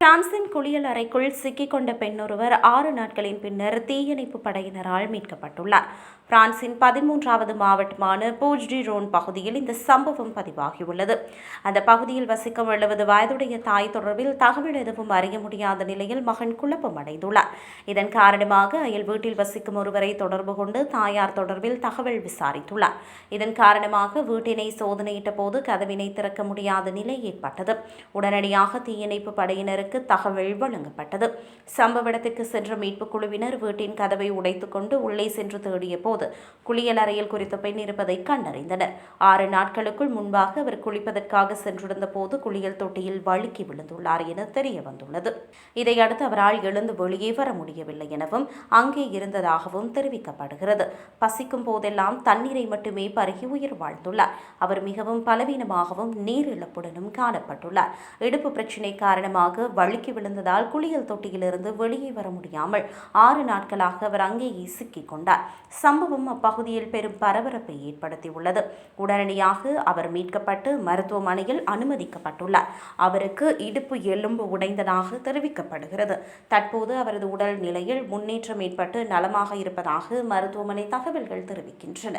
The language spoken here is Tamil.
பிரான்சின் குளியல் அறைக்குள் சிக்கிக்கொண்ட பெண்ணொருவர் ஆறு நாட்களின் பின்னர் தீயணைப்பு படையினரால் மீட்கப்பட்டுள்ளார். பிரான்சின் பதிமூன்றாவது மாவட்டமான பூஜ்டி ரோன் பகுதியில் இந்த சம்பவம் பதிவாகியுள்ளது. அந்த பகுதியில் வசிக்கும் எழுபது வயதுடைய தாய் தொடர்பில் தகவல் எதுவும் அறிய முடியாத நிலையில் மகன் குழப்பம் அடைந்துள்ளார். இதன் காரணமாக அயல் வீட்டில் வசிக்கும் ஒருவரை தொடர்பு கொண்டு தாயார் தொடர்பில் தகவல் விசாரித்துள்ளார். இதன் காரணமாக வீட்டினை சோதனையிட்ட போது கதவினை திறக்க முடியாத நிலை ஏற்பட்டது. உடனடியாக தீயணைப்பு படையினருக்கு தகவல் வழங்கப்பட்டது. சம்பவ இடத்திற்கு சென்ற மீட்புக் குழுவினர் வீட்டின் கதவை உடைத்துக் கொண்டு உள்ளே சென்று தேடிய போது குளியலறையில் குறித்த பெண் இருப்பதை கண்டறிந்தனர். ஆறு நாட்களுக்குள் முன்பாக அவர் குளிப்பதற்காக சென்றிருந்த போது குளியல் தொட்டியில் வழுக்கி விழுந்துள்ளார் என தெரிய வந்துள்ளது இதையடுத்து அவரால் எழுந்து வெளியே வர முடியவில்லை எனவும் அங்கே இருந்ததாகவும் தெரிவிக்கப்படுகிறது. பசிக்கும் போதெல்லாம் தண்ணீரை மட்டுமே பருகி உயிர் வாழ்ந்துள்ளார். அவர் மிகவும் பலவீனமாகவும் நீரிழப்புடனும் காணப்பட்டுள்ளார். இடுப்பு பிரச்சினை காரணமாக வழுக்கி விழுந்ததால் குளியல் தொட்டியிலிருந்து வெளியே வர முடியாமல் ஆறு நாட்களாக அவர் அங்கேயே சிக்கிக் கொண்டார். சம்பவம் அப்பகுதியில் பெரும் பரபரப்பை ஏற்படுத்தியுள்ளது. உடனடியாக அவர் மீட்கப்பட்டு மருத்துவமனையில் அனுமதிக்கப்பட்டுள்ளார். அவருக்கு இடுப்பு எலும்பு உடைந்ததாக தெரிவிக்கப்படுகிறது. தற்போது அவரது உடல் நிலையில் முன்னேற்றம் ஏற்பட்டு நலமாக இருப்பதாக மருத்துவமனை தகவல்கள் தெரிவிக்கின்றன.